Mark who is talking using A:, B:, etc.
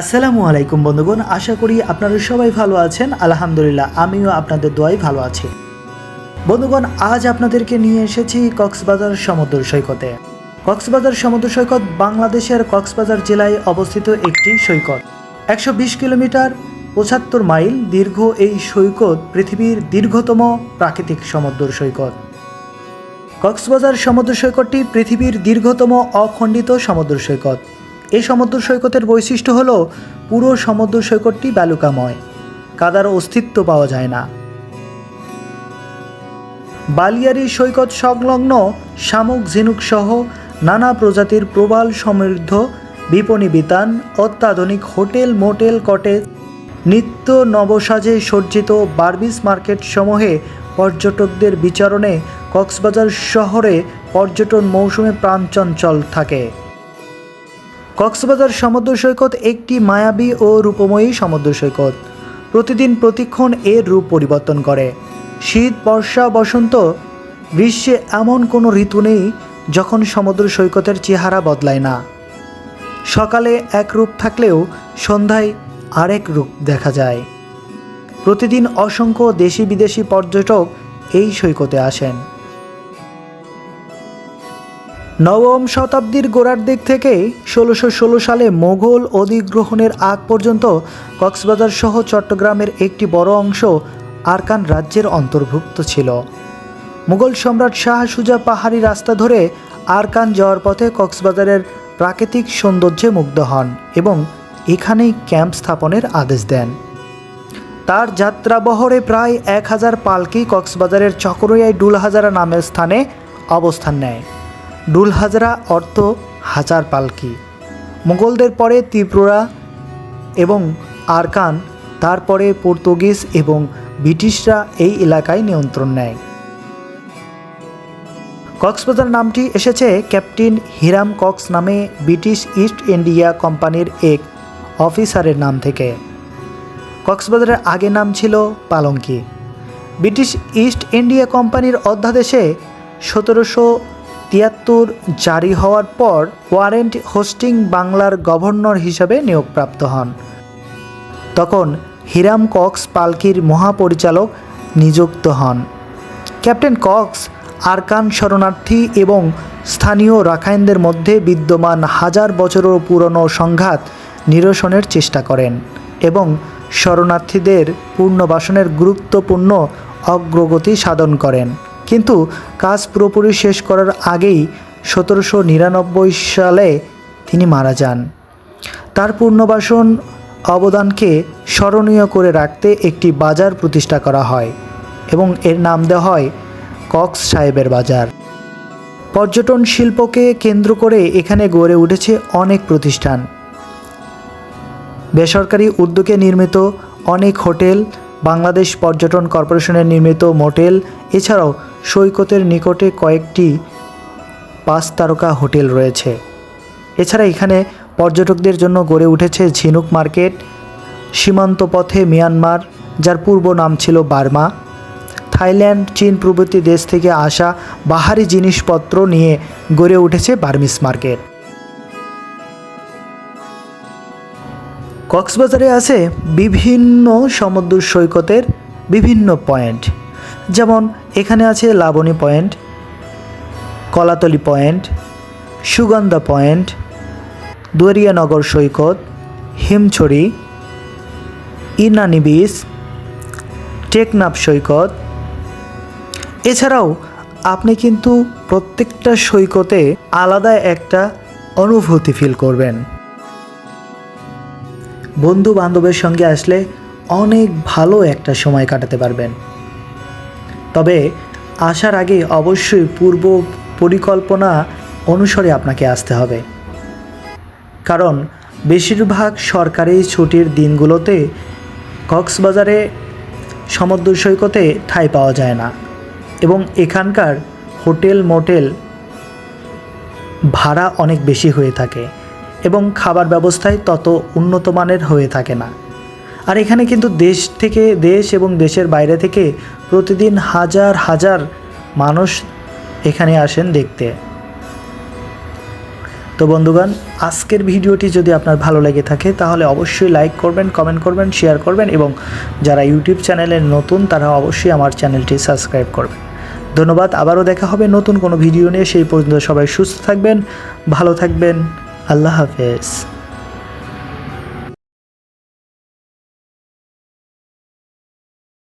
A: আসসালামু আলাইকুম বন্ধুগণ, আশা করি আপনারা সবাই ভালো আছেন। আলহামদুলিল্লাহ, আমিও আপনাদের দোয়াই ভালো আছি। বন্ধুগণ, আজ আপনাদেরকে নিয়ে এসেছি কক্সবাজার সমুদ্র সৈকতে। কক্সবাজার সমুদ্র সৈকত বাংলাদেশের কক্সবাজার জেলায় অবস্থিত একটি সৈকত। একশো বিশ কিলোমিটার পঁচাত্তর মাইল দীর্ঘ এই সৈকত পৃথিবীর দীর্ঘতম প্রাকৃতিক সমুদ্র সৈকত। কক্সবাজার সমুদ্র সৈকতটি পৃথিবীর দীর্ঘতম অখণ্ডিত সমুদ্র সৈকত। এই সমুদ্র সৈকতের বৈশিষ্ট্য হল পুরো সমুদ্র সৈকতটি বালুকাময়। কাদার অস্তিত্ব পাওয়া যায় না। বালিয়ারি সৈকত সংলগ্ন শামুক ঝিনুক সহ নানা প্রজাতির প্রবাল সমৃদ্ধ, বিপণী বিতান, অত্যাধুনিক হোটেল, মোটেল, কটেজ, নিত্য নবসাজে সজ্জিত বার্বিস মার্কেট সমূহে পর্যটকদের বিচারণে কক্সবাজার শহরে পর্যটন মৌসুমে প্রাণচঞ্চল থাকে। কক্সবাজার সমুদ্র সৈকত একটি মায়াবী ও রূপময়ী সমুদ্র সৈকত। প্রতিদিন প্রতিক্ষণ এর রূপ পরিবর্তন করে। শীত, বর্ষা, বসন্ত, গ্রীষ্মে এমন কোনো ঋতু নেই যখন সমুদ্র সৈকতের চেহারা বদলায় না। সকালে এক রূপ থাকলেও সন্ধ্যায় আরেক রূপ দেখা যায়। প্রতিদিন অসংখ্য দেশি বিদেশি পর্যটক এই সৈকতে আসেন। নবম শতাব্দীর গোড়ার দিক থেকে ষোলোশো ষোলো সালে মোগল অধিগ্রহণের আগ পর্যন্ত কক্সবাজার সহ চট্টগ্রামের একটি বড় অংশ আরকান রাজ্যের অন্তর্ভুক্ত ছিল। মুঘল সম্রাট শাহ সুজা পাহাড়ি রাস্তা ধরে আরকান যাওয়ার পথে কক্সবাজারের প্রাকৃতিক সৌন্দর্যে মুগ্ধ হন এবং এখানেই ক্যাম্প স্থাপনের আদেশ দেন। তার যাত্রাবহরে প্রায় এক হাজার পালকি কক্সবাজারের চকরিয়ায় ডুলহাজারা নামের স্থানে অবস্থান নেয়। ডুলহাজারা অর্থ হাজার পালকি। মুঘলদের পরে ত্রিপুরা এবং আরকান, তারপরে পর্তুগিজ এবং ব্রিটিশরা এই এলাকায় নিয়ন্ত্রণ নেয়। কক্সবাজার নামটি এসেছে ক্যাপ্টেন হিরাম কক্স নামে ব্রিটিশ ইস্ট ইন্ডিয়া কোম্পানির এক অফিসারের নাম থেকে। কক্সবাজারের আগে নাম ছিল পালঙ্কি। ব্রিটিশ ইস্ট ইন্ডিয়া কোম্পানির অধ্যাদেশে সতেরোশো তিয়াত্তর জারি হওয়ার পর ওয়ারেন্ট হোস্টিং বাংলার গভর্নর হিসাবে নিয়োগপ্রাপ্ত হন। তখন হিরাম কক্স পালকির মহাপরিচালক নিযুক্ত হন। ক্যাপ্টেন কক্স আরকান শরণার্থী এবং স্থানীয় রাখাইনদের মধ্যে বিদ্যমান হাজার বছরের পুরনো সংঘাত নিরসনের চেষ্টা করেন এবং শরণার্থীদের পুনর্বাসনের গুরুত্বপূর্ণ অগ্রগতি সাধন করেন। কিন্তু কাজ পুরোপুরি শেষ করার আগেই সতেরোশো নিরানব্বই সালে তিনি মারা যান। তার পুনর্বাসন অবদানকে স্মরণীয় করে রাখতে একটি বাজার প্রতিষ্ঠা করা হয় এবং এর নাম দেওয়া হয় কক্স সাহেবের বাজার। পর্যটন শিল্পকে কেন্দ্র করে এখানে গড়ে উঠেছে অনেক প্রতিষ্ঠান। বেসরকারি উদ্যোগে নির্মিত অনেক হোটেল, বাংলাদেশ পর্যটন কর্পোরেশনের নির্মিত মোটেল, এছাড়াও সৈকতের নিকটে কয়েকটি পাঁচ তারকা হোটেল রয়েছে। এছাড়া এখানে পর্যটকদের জন্য গড়ে উঠেছে ঝিনুক মার্কেট, সীমান্ত পথে মিয়ানমার, যার পূর্ব নাম ছিল বার্মা, থাইল্যান্ড, চীন প্রভৃতি দেশ থেকে আসা বাহারি জিনিসপত্র নিয়ে গড়ে উঠেছে বার্মিস মার্কেট। কক্সবাজারে আছে বিভিন্ন সমুদ্র সৈকতের বিভিন্ন পয়েন্ট। যেমন এখানে আছে Laboni point, Kolatoli point, Sugandha point, Duariyanagar সৈকত, হিমছড়ি ইনানি বিচ টেকনাফ সৈকত। এছাড়াও আপনি কিন্তু প্রত্যেকটা সৈকতে আলাদা একটা অনুভূতি ফিল করবেন। বন্ধু বান্ধবের সঙ্গে আসলে অনেক ভালো একটা সময় কাটাতে পারবেন। তবে আসার আগে অবশ্যই পূর্ব পরিকল্পনা অনুসারে আপনাকে আসতে হবে। কারণ বেশিরভাগ সরকারি ছুটির দিনগুলোতে কক্সবাজারে সমুদ্র সৈকতে ঠাঁই পাওয়া যায় না এবং এখানকার হোটেল মোটেল ভাড়া অনেক বেশি হয়ে থাকে এবং খাবার ব্যবস্থায় তত উন্নত মানের হয়ে থাকে না। আর এখানে কিন্তু দেশ থেকে দেশ এবং দেশের বাইরে থেকে প্রতিদিন হাজার হাজার মানুষ এখানে আসেন দেখতে। তো বন্ধুগণ, আজকের ভিডিওটি যদি আপনার ভালো লেগে থাকে, তাহলে অবশ্যই লাইক করবেন, কমেন্ট করবেন, শেয়ার করবেন এবং যারা ইউটিউব চ্যানেলে নতুন, তারা অবশ্যই আমার চ্যানেলটি সাবস্ক্রাইব করবেন। ধন্যবাদ, আবারও দেখা হবে নতুন কোনো ভিডিও নিয়ে। সেই পর্যন্ত সবাই সুস্থ থাকবেন, ভালো থাকবেন, আল্লাহ হাফেজ।